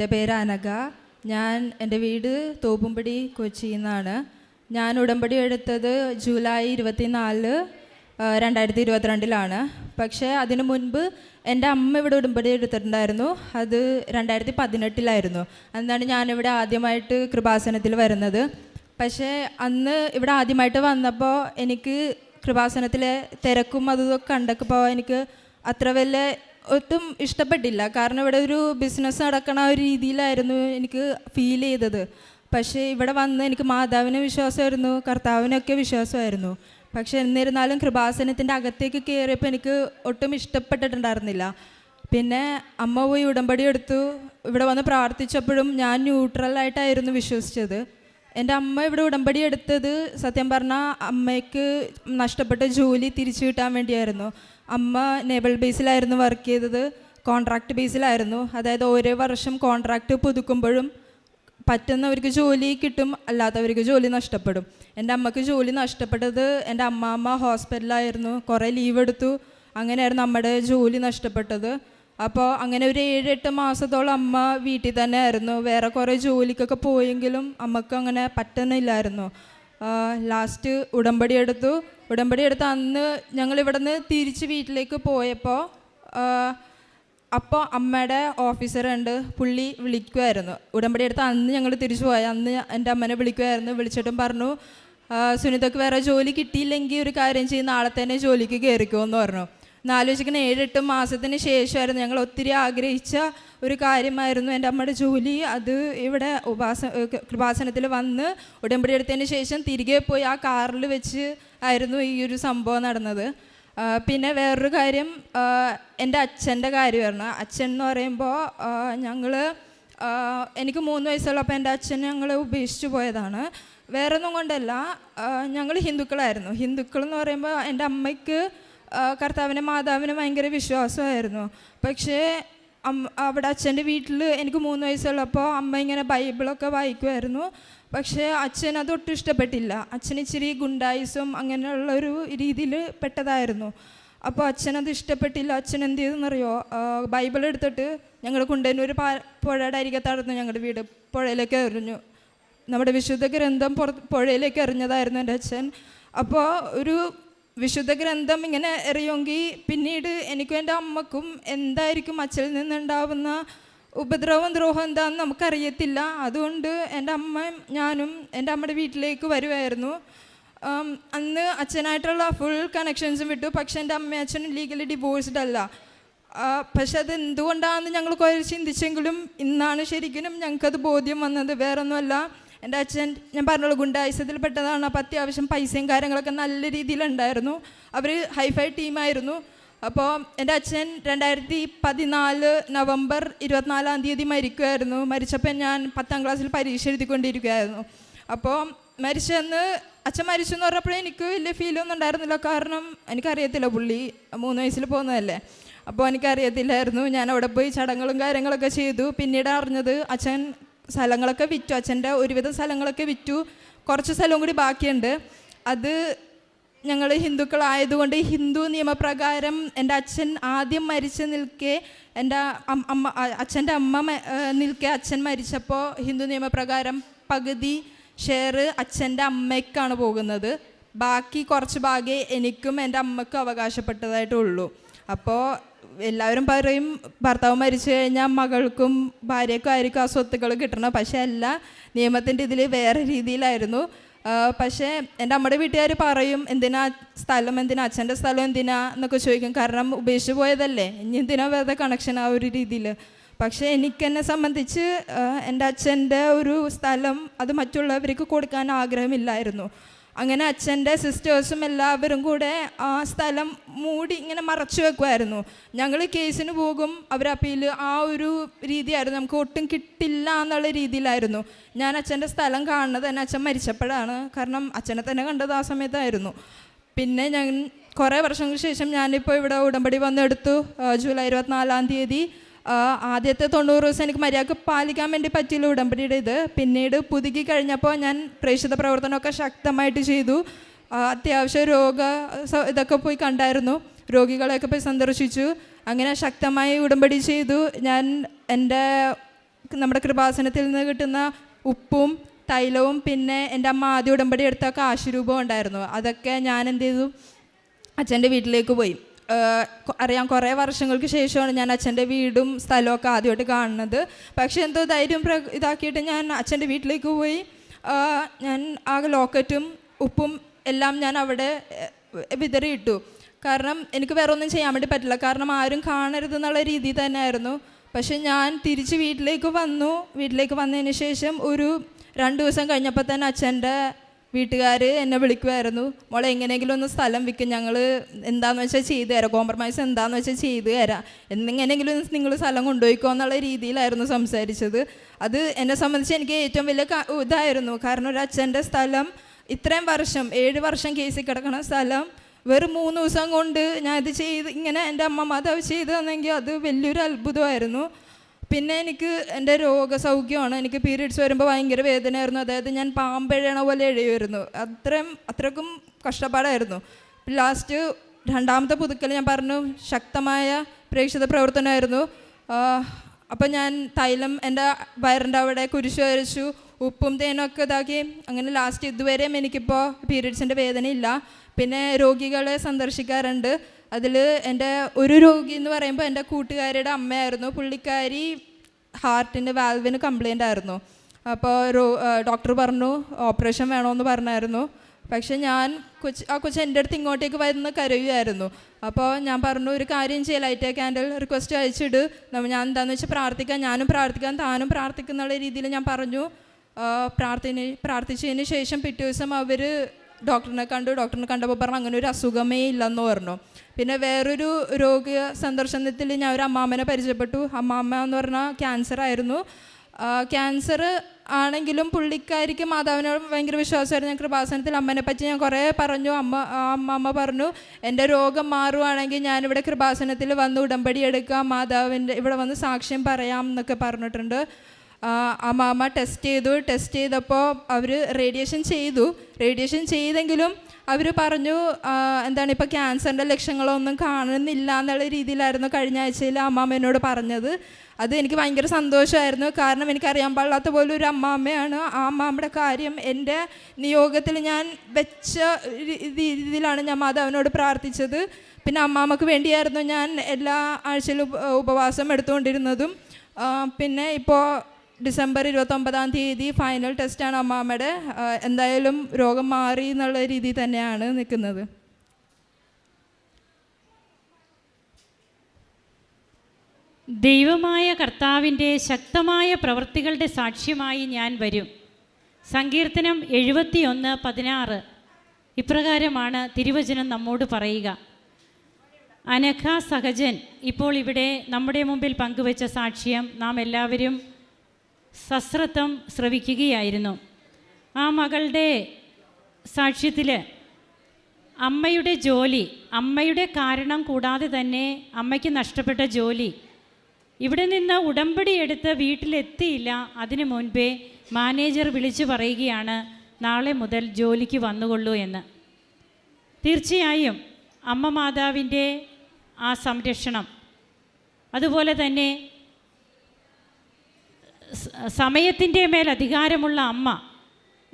എന്റെ പേര് അനഘ. ഞാൻ എന്റെ വീട് തോപ്പുംപടി കൊച്ചിയിൽ നിന്നാണ് ഞാൻ ഉടമ്പടി എടുത്തത് ജൂലൈ ഇരുപത്തിനാല് രണ്ടായിരത്തി ഇരുപത്തിരണ്ടിലാണ് പക്ഷേ അതിനു മുൻപ് എന്റെ അമ്മ ഇവിടെ ഉടമ്പടി എടുത്തിട്ടുണ്ടായിരുന്നു. അത് രണ്ടായിരത്തി പതിനെട്ടിലായിരുന്നു അന്നാണ് ഞാനിവിടെ ആദ്യമായിട്ട് കൃപാസനത്തിൽ വരുന്നത്. പക്ഷേ അന്ന് ഇവിടെ ആദ്യമായിട്ട് വന്നപ്പോൾ എനിക്ക് കൃപാസനത്തിലെ തിരക്കും അതും കണ്ടപ്പോൾ എനിക്ക് അത്ര വലിയ ഒട്ടും ഇഷ്ടപ്പെട്ടില്ല. കാരണം ഇവിടെ ഒരു ബിസിനസ് നടക്കണ ഒരു രീതിയിലായിരുന്നു എനിക്ക് ഫീൽ ചെയ്തത്. പക്ഷേ ഇവിടെ വന്ന് എനിക്ക് മാതാവിന് വിശ്വാസമായിരുന്നു കർത്താവിനൊക്കെ വിശ്വാസമായിരുന്നു. പക്ഷേ എന്നിരുന്നാലും കൃപാസനത്തിന്റെ അകത്തേക്ക് കയറിയപ്പോൾ എനിക്ക് ഒട്ടും ഇഷ്ടപ്പെട്ടിട്ടുണ്ടായിരുന്നില്ല. പിന്നെ അമ്മ പോയി ഉടമ്പടി എടുത്തു. ഇവിടെ വന്ന് പ്രാർത്ഥിച്ചപ്പോഴും ഞാൻ ന്യൂട്രലായിട്ടായിരുന്നു വിശ്വസിച്ചത്. എന്റെ അമ്മ ഇവിടെ ഉടമ്പടി എടുത്തത് സത്യം പറഞ്ഞാൽ അമ്മയ്ക്ക് നഷ്ടപ്പെട്ട ജോലി തിരിച്ചു കിട്ടാൻ വേണ്ടിയായിരുന്നു. അമ്മ നേബൽ ബേസിലായിരുന്നു വർക്ക് ചെയ്തത്. കോൺട്രാക്ട് ബേസിലായിരുന്നു അതായത് ഓരോ വർഷം കോൺട്രാക്ട് പുതുക്കുമ്പോഴും പറ്റുന്നവർക്ക് ജോലി കിട്ടും അല്ലാത്തവർക്ക് ജോലി നഷ്ടപ്പെടും. എന്റെ അമ്മയ്ക്ക് ജോലി നഷ്ടപ്പെട്ടത് എന്റെ അമ്മാമ്മ ഹോസ്പിറ്റലായിരുന്നു കുറേ ലീവ് എടുത്തു. അങ്ങനെയായിരുന്നു നമ്മുടെ ജോലി നഷ്ടപ്പെട്ടത്. അപ്പോൾ അങ്ങനെ ഒരു ഏഴെട്ട് മാസത്തോളം അമ്മ വീട്ടിൽ തന്നെ ആയിരുന്നു. വേറെ കുറേ ജോലിക്കൊക്കെ പോയെങ്കിലും അമ്മയ്ക്ക് അങ്ങനെ പറ്റുന്നില്ലായിരുന്നു ലാസ്റ്റ് ഉടമ്പടി എടുത്തു. ഉടമ്പടി എടുത്ത് അന്ന് ഞങ്ങൾ ഇവിടുന്ന് തിരിച്ച് വീട്ടിലേക്ക് പോയപ്പോൾ അപ്പോൾ അമ്മയുടെ ഓഫീസറുണ്ട് പുള്ളി വിളിക്കുമായിരുന്നു ഉടമ്പടി എടുത്ത് അന്ന് ഞങ്ങൾ തിരിച്ചു പോയ. അന്ന് എന്റെ അമ്മനെ വിളിക്കുമായിരുന്നു വിളിച്ചിട്ടും പറഞ്ഞു സുനിതക്ക് വേറെ ജോലി കിട്ടിയില്ലെങ്കിൽ ഒരു കാര്യം ചെയ്ത് നാളെ തന്നെ ജോലിക്ക് കയറിക്കുമെന്ന് പറഞ്ഞു. എന്നാലോചിക്കുന്ന ഏഴെട്ട് മാസത്തിന് ശേഷമായിരുന്നു ഞങ്ങൾ ഒത്തിരി ആഗ്രഹിച്ച ഒരു കാര്യമായിരുന്നു എന്റെ അമ്മയുടെ ജോലി. അത് ഇവിടെ ഉപാസ കൃപാസനത്തിൽ വന്ന് ഉടമ്പടി എടുത്തതിന് ശേഷം തിരികെ പോയി ആ കാറിൽ വെച്ച് ആയിരുന്നു ഈ ഒരു സംഭവം നടന്നത്. പിന്നെ വേറൊരു കാര്യം എന്റെ അച്ഛന്റെ കാര്യമായിരുന്നു. അച്ഛൻ എന്ന് പറയുമ്പോൾ ഞങ്ങൾ എനിക്ക് മൂന്ന് വയസ്സുള്ളപ്പോൾ എന്റെ അച്ഛൻ ഞങ്ങളെ ഉപേക്ഷിച്ച് പോയതാണ്. വേറെ ഒന്നും കൊണ്ടല്ല ഞങ്ങൾ ഹിന്ദുക്കളായിരുന്നു. ഹിന്ദുക്കൾ എന്ന് പറയുമ്പോൾ എന്റെ അമ്മയ്ക്ക് ആ, മാതാവിന് ഭയങ്കര വിശ്വാസമായിരുന്നു. പക്ഷേ അവിടെ അച്ഛന്റെ വീട്ടിൽ എനിക്ക് മൂന്ന് വയസ്സുള്ളപ്പോൾ അമ്മ ഇങ്ങനെ ബൈബിളൊക്കെ വായിക്കുമായിരുന്നു. പക്ഷേ അച്ഛൻ അതൊട്ടും ഇഷ്ടപ്പെട്ടില്ല. അച്ഛൻ ഇച്ചിരി ഗുണ്ടായുസും അങ്ങനെയുള്ള ഒരു രീതിയിൽ പെട്ടതായിരുന്നു. അപ്പോൾ അച്ഛൻ അത് ഇഷ്ടപ്പെട്ടില്ല. അച്ഛൻ എന്ത് ചെയ്തെന്നറിയോ? ബൈബിൾ എടുത്തിട്ട് ഞങ്ങൾ കുണ്ടന്നൂർ പാ പുഴയുടെ അരികത്തായിരുന്നു ഞങ്ങളുടെ വീട്. പുഴയിലേക്ക് എറിഞ്ഞു. നമ്മുടെ വിശുദ്ധ ഗ്രന്ഥം പുറത്ത് പുഴയിലേക്ക് എറിഞ്ഞതായിരുന്നു എന്റെ അച്ഛൻ. അപ്പോൾ ഒരു വിശുദ്ധ ഗ്രന്ഥം ഇങ്ങനെ എറിയുമെങ്കിൽ പിന്നീട് എനിക്കും എന്റെ അമ്മക്കും എന്തായിരിക്കും അച്ഛൽ നിന്നുണ്ടാവുന്ന ഉപദ്രവം ദ്രോഹം എന്താണെന്ന് നമുക്കറിയത്തില്ല. അതുകൊണ്ട് എന്റെ അമ്മയും ഞാനും എന്റെ അമ്മയുടെ വീട്ടിലേക്ക് വരുമായിരുന്നു അന്ന് അച്ഛനായിട്ടുള്ള ഫുൾ കണക്ഷൻസും വിട്ടു. പക്ഷെ എന്റെ അമ്മയും അച്ഛനും ലീഗലി ഡിവോഴ്സ്ഡ് അല്ല പക്ഷെ അത് എന്തുകൊണ്ടാണെന്ന് ഞങ്ങൾ കുറേ ചിന്തിച്ചെങ്കിലും ഇന്നാണ് ശരിക്കും ഞങ്ങൾക്കത് ബോധ്യം വന്നത്. വേറൊന്നുമല്ല എന്റെ അച്ഛൻ ഞാൻ പറഞ്ഞോളൂ ഗുണ്ടായുസത്തിൽ പെട്ടതാണ്. അപ്പോൾ അത്യാവശ്യം പൈസയും കാര്യങ്ങളൊക്കെ നല്ല രീതിയിലുണ്ടായിരുന്നു. അവർ ഹൈഫൈ ടീമായിരുന്നു. അപ്പോൾ എന്റെ അച്ഛൻ രണ്ടായിരത്തി പതിനാല് നവംബർ ഇരുപത്തിനാലാം തീയതി മരിക്കുമായിരുന്നു മരിച്ചപ്പോൾ ഞാൻ പത്താം ക്ലാസ്സിൽ പരീക്ഷ എഴുതിക്കൊണ്ടിരിക്കുകയായിരുന്നു. അപ്പോൾ മരിച്ചെന്ന് അച്ഛൻ മരിച്ചു എന്ന് പറഞ്ഞപ്പോഴേ എനിക്ക് വലിയ ഫീലൊന്നും ഉണ്ടായിരുന്നില്ല. കാരണം എനിക്കറിയത്തില്ല പുള്ളി മൂന്ന് വയസ്സിൽ പോകുന്നതല്ലേ. അപ്പോൾ എനിക്കറിയത്തില്ലായിരുന്നു. ഞാൻ അവിടെ പോയി ചടങ്ങുകളും കാര്യങ്ങളൊക്കെ ചെയ്തു. പിന്നീട് അറിഞ്ഞത് അച്ഛൻ സ്ഥലങ്ങളൊക്കെ വിറ്റു. അച്ഛന്റെ ഒരുവിധം സ്ഥലങ്ങളൊക്കെ വിറ്റു. കുറച്ച് സ്ഥലവും കൂടി ബാക്കിയുണ്ട്. അത് ഞങ്ങൾ ഹിന്ദുക്കളായതുകൊണ്ട് ഹിന്ദു നിയമപ്രകാരം എന്റെ അച്ഛൻ ആദ്യം മരിച്ച് നിൽക്കെ എന്റെ അമ്മ അച്ഛന്റെ അമ്മ നിൽക്കെ അച്ഛൻ മരിച്ചപ്പോൾ ഹിന്ദു നിയമപ്രകാരം പകുതി ഷെയർ അച്ഛന്റെ അമ്മയ്ക്കാണ് പോകുന്നത്. ബാക്കി കുറച്ച് ഭാഗേ എനിക്കും എന്റെ അമ്മയ്ക്കും അവകാശപ്പെട്ടതായിട്ടുള്ളൂ. അപ്പോൾ എല്ലാവരും പറയും ഭർത്താവ് മരിച്ചു കഴിഞ്ഞാൽ മകൾക്കും ഭാര്യക്കും ആയിരിക്കും ആ സ്വത്തുക്കൾ കിട്ടണം പക്ഷേ അല്ല നിയമത്തിന്റെ ഇതിൽ വേറെ രീതിയിലായിരുന്നു. പക്ഷേ എന്റെ അമ്മയുടെ വീട്ടുകാർ പറയും എന്തിനാ സ്ഥലം എന്തിനാ? അച്ഛന്റെ സ്ഥലം എന്തിനാ? എന്നൊക്കെ ചോദിക്കും. കാരണം ഉപേക്ഷിച്ച് പോയതല്ലേ. ഇനി എന്തിനാ വെറുതെ കണക്ഷൻ ആ ഒരു രീതിയിൽ പക്ഷേ എനിക്കെന്നെ സംബന്ധിച്ച് എന്റെ അച്ഛന്റെ ഒരു സ്ഥലം അത് മറ്റുള്ളവർക്ക് കൊടുക്കാൻ ആഗ്രഹമില്ലായിരുന്നു. അങ്ങനെ അച്ഛന്റെ സിസ്റ്റേഴ്സും എല്ലാവരും കൂടെ ആ സ്ഥലം മൂടി ഇങ്ങനെ മറച്ചു വെക്കുമായിരുന്നു ഞങ്ങൾ കേസിന് പോകും അവർ അപ്പീൽ ആ ഒരു രീതിയായിരുന്നു. നമുക്ക് ഒട്ടും കിട്ടില്ല എന്നുള്ള രീതിയിലായിരുന്നു. ഞാൻ അച്ഛന്റെ സ്ഥലം കാണുന്നത് തന്നെ അച്ഛൻ മരിച്ചപ്പോഴാണ്. കാരണം അച്ഛനെ തന്നെ കണ്ടത് ആ സമയത്തായിരുന്നു. പിന്നെ ഞാൻ കുറേ വർഷങ്ങൾക്ക് ശേഷം ഞാനിപ്പോൾ ഇവിടെ ഉടമ്പടി വന്നെടുത്തു. ജൂലൈ ഇരുപത്തിനാലാം തീയതി. ആദ്യത്തെ തൊണ്ണൂറ് ദിവസം എനിക്ക് മര്യാദയ്ക്ക് പാലിക്കാൻ വേണ്ടി പറ്റിയില്ല ഉടമ്പടിയുടെ ഇത്. പിന്നീട് പുതുക്കി കഴിഞ്ഞപ്പോൾ ഞാൻ പ്രേക്ഷിത പ്രവർത്തനമൊക്കെ ശക്തമായിട്ട് ചെയ്തു. അത്യാവശ്യം രോഗ ഇതൊക്കെ പോയി കണ്ടായിരുന്നു. രോഗികളെയൊക്കെ പോയി സന്ദർശിച്ചു. അങ്ങനെ ശക്തമായി ഉടമ്പടി ചെയ്തു. ഞാൻ എന്റെ നമ്മുടെ കൃപാസനത്തിൽ നിന്ന് കിട്ടുന്ന ഉപ്പും തൈലവും പിന്നെ എന്റെ അമ്മ ആദ്യ ഉടമ്പടി എടുത്ത കാശുരൂപം ഉണ്ടായിരുന്നു. അതൊക്കെ ഞാൻ എന്ത് ചെയ്തു? അച്ഛന്റെ വീട്ടിലേക്ക് പോയി. അറിയാം കുറേ വർഷങ്ങൾക്ക് ശേഷമാണ് ഞാൻ അച്ഛന്റെ വീടും സ്ഥലമൊക്കെ ആദ്യമായിട്ട് കാണുന്നത്. പക്ഷേ എന്തോ ധൈര്യം പ്ര ഇതാക്കിയിട്ട് ഞാൻ അച്ഛന്റെ വീട്ടിലേക്ക് പോയി. ഞാൻ ആ ലോക്കറ്റും ഉപ്പും എല്ലാം ഞാൻ അവിടെ വിതറിയിട്ടു. കാരണം എനിക്ക് വേറെ ഒന്നും ചെയ്യാൻ വേണ്ടി പറ്റില്ല. കാരണം ആരും കാണരുത് എന്നുള്ള രീതി തന്നെയായിരുന്നു. പക്ഷെ ഞാൻ തിരിച്ച് വീട്ടിലേക്ക് വന്നു. വീട്ടിലേക്ക് വന്നതിന് ശേഷം ഒരു രണ്ട് ദിവസം കഴിഞ്ഞപ്പോൾ തന്നെ അച്ഛന്റെ വീട്ടുകാർ എന്നെ വിളിക്കുമായിരുന്നു മോളെ എങ്ങനെയെങ്കിലും ഒന്ന് സ്ഥലം വിൽക്കും ഞങ്ങൾ എന്താണെന്ന് വെച്ചാൽ ചെയ്തു തരാം. കോംപ്രമൈസ് എന്താണെന്ന് വെച്ചാൽ ചെയ്തു തരാം. എന്നെങ്ങനെയെങ്കിലും നിങ്ങൾ സ്ഥലം കൊണ്ടുപോയിക്കോ എന്നുള്ള രീതിയിലായിരുന്നു സംസാരിച്ചത്. അത് എന്നെ സംബന്ധിച്ച് എനിക്ക് ഏറ്റവും വലിയ ഇതായിരുന്നു. കാരണം ഒരു അച്ഛന്റെ സ്ഥലം ഇത്രയും വർഷം ഏഴ് വർഷം കേസിൽ കിടക്കണ സ്ഥലം വെറും മൂന്ന് ദിവസം കൊണ്ട് ഞാൻ ഇത് ചെയ്ത് ഇങ്ങനെ എന്റെ അമ്മ മാതാവ് ചെയ്തു തന്നെങ്കിൽ അത് വലിയൊരു അത്ഭുതമായിരുന്നു. പിന്നെ എനിക്ക് എന്റെ രോഗസൗഖ്യമാണ്. എനിക്ക് പീരീഡ്സ് വരുമ്പോൾ ഭയങ്കര വേദനയായിരുന്നു. അതായത് ഞാൻ പാമ്പഴണ പോലെ എഴുതുമായിരുന്നു അത്രയും അത്രക്കും കഷ്ടപ്പാടായിരുന്നു. ലാസ്റ്റ് രണ്ടാമത്തെ പുതുക്കൽ ഞാൻ പറഞ്ഞു ശക്തമായ പ്രേക്ഷിത പ്രവർത്തനമായിരുന്നു. അപ്പം ഞാൻ തൈലം എന്റെ വയറിന്റെ അവിടെ കുരിശ് വരച്ചു ഉപ്പും തേനൊക്കെ ഇതാക്കി. അങ്ങനെ ലാസ്റ്റ് ഇതുവരെയും എനിക്കിപ്പോൾ പീരീഡ്സിന്റെ വേദനയില്ല. പിന്നെ രോഗികളെ സന്ദർശിക്കാറുണ്ട്. അതിൽ എന്റെ ഒരു രോഗി എന്ന് പറയുമ്പോൾ എന്റെ കൂട്ടുകാരിയുടെ അമ്മയായിരുന്നു. പുള്ളിക്കാരി ഹാർട്ടിന് വാൽവിന് കംപ്ലൈന്റ് ആയിരുന്നു. അപ്പോൾ റോ ഡോക്ടർ പറഞ്ഞു ഓപ്പറേഷൻ വേണമെന്ന് പറഞ്ഞായിരുന്നു. പക്ഷെ ഞാൻ കൊച്ച് ആ കൊച്ച് എന്റെ അടുത്ത് ഇങ്ങോട്ടേക്ക് വരുന്ന കരയുമായിരുന്നു അപ്പോൾ ഞാൻ പറഞ്ഞു ഒരു കാര്യം ചെയ്യാം ലൈറ്റ് ക്യാൻഡിൽ റിക്വസ്റ്റ് അയച്ചിട്. ഞാൻ എന്താണെന്ന് വെച്ചാൽ പ്രാർത്ഥിക്കാൻ ഞാനും പ്രാർത്ഥിക്കാൻ താനും പ്രാർത്ഥിക്കുന്നുള്ള രീതിയിൽ ഞാൻ പറഞ്ഞു. പ്രാർത്ഥന പ്രാർത്ഥിച്ചതിന് ശേഷം പിറ്റേ ദിവസം അവർ ഡോക്ടറിനെ കണ്ടു. ഡോക്ടറിനെ കണ്ടപ്പോൾ പറഞ്ഞു അങ്ങനെ ഒരു അസുഖമേ ഇല്ലെന്ന് പറഞ്ഞു. പിന്നെ വേറൊരു രോഗ സന്ദർശനത്തിൽ ഞാൻ ഒരു അമ്മാമ്മനെ പരിചയപ്പെട്ടു. അമ്മാമ്മ എന്ന് പറഞ്ഞാൽ ക്യാൻസർ ആയിരുന്നു. ക്യാൻസർ ആണെങ്കിലും പുള്ളിക്കാരിക്ക് മാതാവിനോട് ഭയങ്കര വിശ്വാസമായിരുന്നു. ഞാൻ കൃപാസനത്തിൽ അമ്മനെ പറ്റി ഞാൻ കുറേ പറഞ്ഞു. അമ്മ അമ്മാമ്മ പറഞ്ഞു എന്റെ രോഗം മാറുവാണെങ്കിൽ ഞാനിവിടെ കൃപാസനത്തിൽ വന്ന് ഉടമ്പടി എടുക്കാം. മാതാവിന്റെ ഇവിടെ വന്ന് സാക്ഷ്യം പറയാം എന്നൊക്കെ പറഞ്ഞിട്ടുണ്ട്. ആ, അമ്മാമ്മ ടെസ്റ്റ് ചെയ്തു. ടെസ്റ്റ് ചെയ്തപ്പോൾ അവർ റേഡിയേഷൻ ചെയ്തു. റേഡിയേഷൻ ചെയ്തെങ്കിലും അവർ പറഞ്ഞു എന്താണ് ഇപ്പോൾ ക്യാൻസറിന്റെ ലക്ഷണങ്ങളൊന്നും കാണുന്നില്ല എന്നുള്ള രീതിയിലായിരുന്നു കഴിഞ്ഞ ആഴ്ചയിൽ അമ്മാമ്മ എന്നോട് പറഞ്ഞത്. അത് എനിക്ക് ഭയങ്കര സന്തോഷമായിരുന്നു. കാരണം എനിക്കറിയാൻ പാടില്ലാത്ത പോലെ ഒരു അമ്മാമ്മയാണ്. ആ അമ്മാമ്മയുടെ കാര്യം എന്റെ നിയോഗത്തിൽ ഞാൻ വെച്ച രീതിയിലാണ് ഞാൻ മാതാവിനോട് പ്രാർത്ഥിച്ചത്. പിന്നെ അമ്മാമ്മക്ക് വേണ്ടിയായിരുന്നു ഞാൻ എല്ലാ ആഴ്ചയിലും ഉപവാസം എടുത്തുകൊണ്ടിരുന്നതും. പിന്നെ ഇപ്പോൾ ഡിസംബർ ഇരുപത്തൊമ്പതാം തീയതി ഫൈനൽ ടെസ്റ്റാണ് അമ്മാമ്മയുടെ എന്തായാലും രോഗം മാറി എന്നുള്ള രീതിയിൽ തന്നെയാണ് നിൽക്കുന്നത്. ദൈവമായ കർത്താവിന്റെ ശക്തമായ പ്രവൃത്തികളുടെ സാക്ഷ്യമായി ഞാൻ വരും. സങ്കീർത്തനം എഴുപത്തിയൊന്ന് പതിനാറ്. ഇപ്രകാരമാണ് തിരുവചനം നമ്മോട് പറയുക. അനഘ സഹജൻ ഇപ്പോൾ ഇവിടെ നമ്മുടെ മുമ്പിൽ പങ്കുവച്ച സാക്ഷ്യം നാം എല്ലാവരും സശ്രദ്ധം ശ്രവിക്കുകയായിരുന്നു ആ മകളുടെ സാക്ഷ്യത്തിൽ അമ്മയുടെ ജോലി അമ്മയുടെ കാരണം കൂടാതെ തന്നെ അമ്മയ്ക്ക് നഷ്ടപ്പെട്ട ജോലി. ഇവിടെ നിന്ന് ഉടമ്പടി എടുത്ത് വീട്ടിലെത്തിയില്ല. അതിനു മുൻപേ മാനേജർ വിളിച്ചു പറയുകയാണ് നാളെ മുതൽ ജോലിക്ക് വന്നുകൊള്ളൂ എന്ന്. തീർച്ചയായും അമ്മ മാതാവിന്റെ ആ സംരക്ഷണം. അതുപോലെ തന്നെ സമയത്തിന്റെ മേൽ അധികാരമുള്ള അമ്മ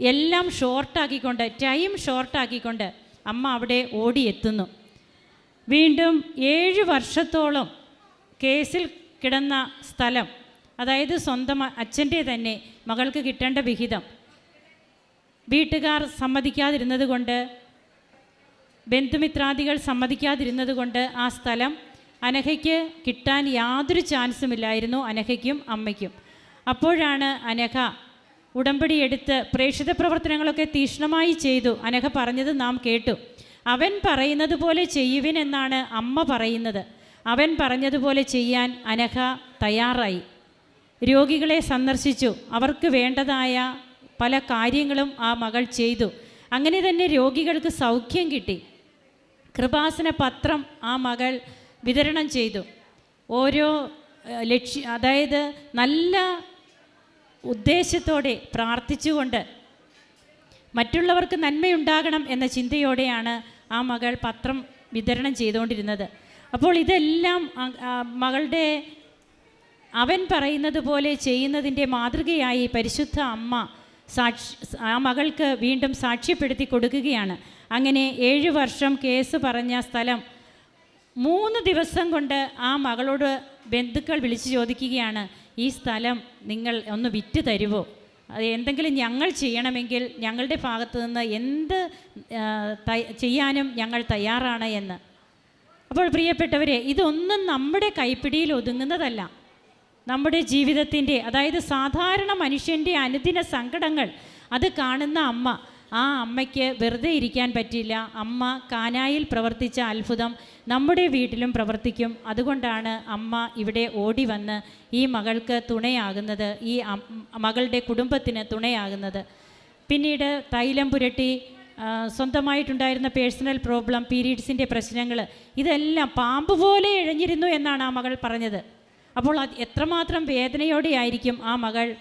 എല്ലാം ഷോർട്ടാക്കിക്കൊണ്ട് ടൈം ഷോർട്ടാക്കിക്കൊണ്ട് അമ്മ അവിടെ ഓടിയെത്തുന്നു. വീണ്ടും ഏഴ് വർഷത്തോളം കേസിൽ കിടന്ന സ്ഥലം അതായത് സ്വന്തം അച്ഛന്റെ തന്നെ മകൾക്ക് കിട്ടേണ്ട വിഹിതം. വീട്ടുകാർ സമ്മതിക്കാതിരുന്നത് കൊണ്ട് ബന്ധുമിത്രാദികൾ സമ്മതിക്കാതിരുന്നത് കൊണ്ട് ആ സ്ഥലം അനഘയ്ക്ക് കിട്ടാൻ യാതൊരു ചാൻസുമില്ലായിരുന്നു അനഘയ്ക്കും അമ്മയ്ക്കും. അപ്പോഴാണ് അനഘ ഉടമ്പടി എടുത്ത് പ്രേക്ഷിത പ്രവർത്തനങ്ങളൊക്കെ തീക്ഷ്ണമായി ചെയ്തു. അനഘ പറഞ്ഞത് നാം കേട്ടു. അവൻ പറയുന്നത് പോലെ ചെയ്യുവിൻ എന്നാണ് അമ്മ പറയുന്നത്. അവൻ പറഞ്ഞതുപോലെ ചെയ്യാൻ അനഘ തയ്യാറായി. രോഗികളെ സന്ദർശിച്ചു. അവർക്ക് വേണ്ടതായ പല കാര്യങ്ങളും ആ മകൾ ചെയ്തു. അങ്ങനെ തന്നെ രോഗികൾക്ക് സൗഖ്യം കിട്ടി. കൃപാസന പത്രം ആ മകൾ വിതരണം ചെയ്തു. ഓരോ ലക്ഷ്യ അതായത് നല്ല ഉദ്ദേശത്തോടെ പ്രാർത്ഥിച്ചുകൊണ്ട് മറ്റുള്ളവർക്ക് നന്മയുണ്ടാകണം എന്ന ചിന്തയോടെയാണ് ആ മകൾ പത്രം വിതരണം ചെയ്തുകൊണ്ടിരുന്നത്. അപ്പോൾ ഇതെല്ലാം മകളുടെ അവൻ പറയുന്നത് പോലെ ചെയ്യുന്നതിന്റെ മാതൃകയായി പരിശുദ്ധ അമ്മ സാക്ഷി ആ മകൾക്ക് വീണ്ടും സാക്ഷ്യപ്പെടുത്തി കൊടുക്കുകയാണ്. അങ്ങനെ ഏഴ് വർഷം കേസ് പറഞ്ഞ സ്ഥലം മൂന്ന് ദിവസം കൊണ്ട് ആ മകളോട് ബന്ധുക്കൾ വിളിച്ചു ചോദിക്കുകയാണ് ഈ സ്ഥലം നിങ്ങൾ ഒന്ന് വിറ്റ് തരുമോ അത് എന്തെങ്കിലും ഞങ്ങൾ ചെയ്യണമെങ്കിൽ ഞങ്ങളുടെ ഭാഗത്തു നിന്ന് എന്ത് ചെയ്യാനും ഞങ്ങൾ തയ്യാറാണ് എന്ന്. അപ്പോൾ പ്രിയപ്പെട്ടവരെ ഇതൊന്നും നമ്മുടെ കൈപ്പിടിയിൽ ഒതുങ്ങുന്നതല്ല. നമ്മുടെ ജീവിതത്തിന്റെ അതായത് സാധാരണ മനുഷ്യന്റെ അനുദിന സങ്കടങ്ങൾ അത് കാണുന്ന അമ്മ ആ അമ്മയ്ക്ക് വെറുതെ ഇരിക്കാൻ പറ്റില്ല അമ്മ കാനായിൽ പ്രവർത്തിച്ച അത്ഭുതം നമ്മുടെ വീട്ടിലും പ്രവർത്തിക്കും. അതുകൊണ്ടാണ് അമ്മ ഇവിടെ ഓടി വന്ന് ഈ മകൾക്ക് തുണയാകുന്നത് ഈ മകളുടെ കുടുംബത്തിന് തുണയാകുന്നത്. പിന്നീട് തൈലം പുരട്ടി സ്വന്തമായിട്ടുണ്ടായിരുന്ന പേഴ്സണൽ പ്രോബ്ലം പീരീഡ്സിന്റെ പ്രശ്നങ്ങൾ ഇതെല്ലാം പാമ്പ് പോലെ ഇഴഞ്ഞിരുന്നു എന്നാണ് ആ മകൾ പറഞ്ഞത്. അപ്പോൾ അത് എത്രമാത്രം വേദനയോടെയായിരിക്കും ആ മകൾ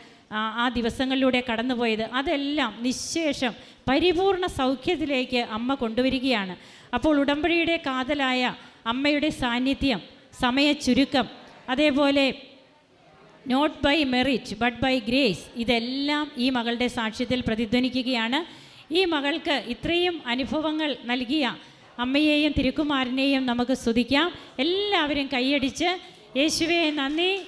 ആ ദിവസങ്ങളിലൂടെ കടന്നുപോയത്. അതെല്ലാം നിശേഷം പരിപൂർണ സൗഖ്യത്തിലേക്ക് അമ്മ കൊണ്ടുവരികയാണ്. അപ്പോൾ ഉടമ്പടിയുടെ കാതലായ അമ്മയുടെ സാന്നിധ്യം സമയ ചുരുക്കം അതേപോലെ not by merit but by grace ഇതെല്ലാം ഈ മകളുടെ സാക്ഷ്യത്തിൽ പ്രതിധ്വനിക്കുകയാണ്. ഈ മകൾക്ക് ഇത്രയും അനുഭവങ്ങൾ നൽകിയ അമ്മയെയും തിരുക്കുമാരനെയും നമുക്ക് സ്തുതിക്കാം. എല്ലാവരും കൈയടിച്ച് യേശുവെ നന്ദി.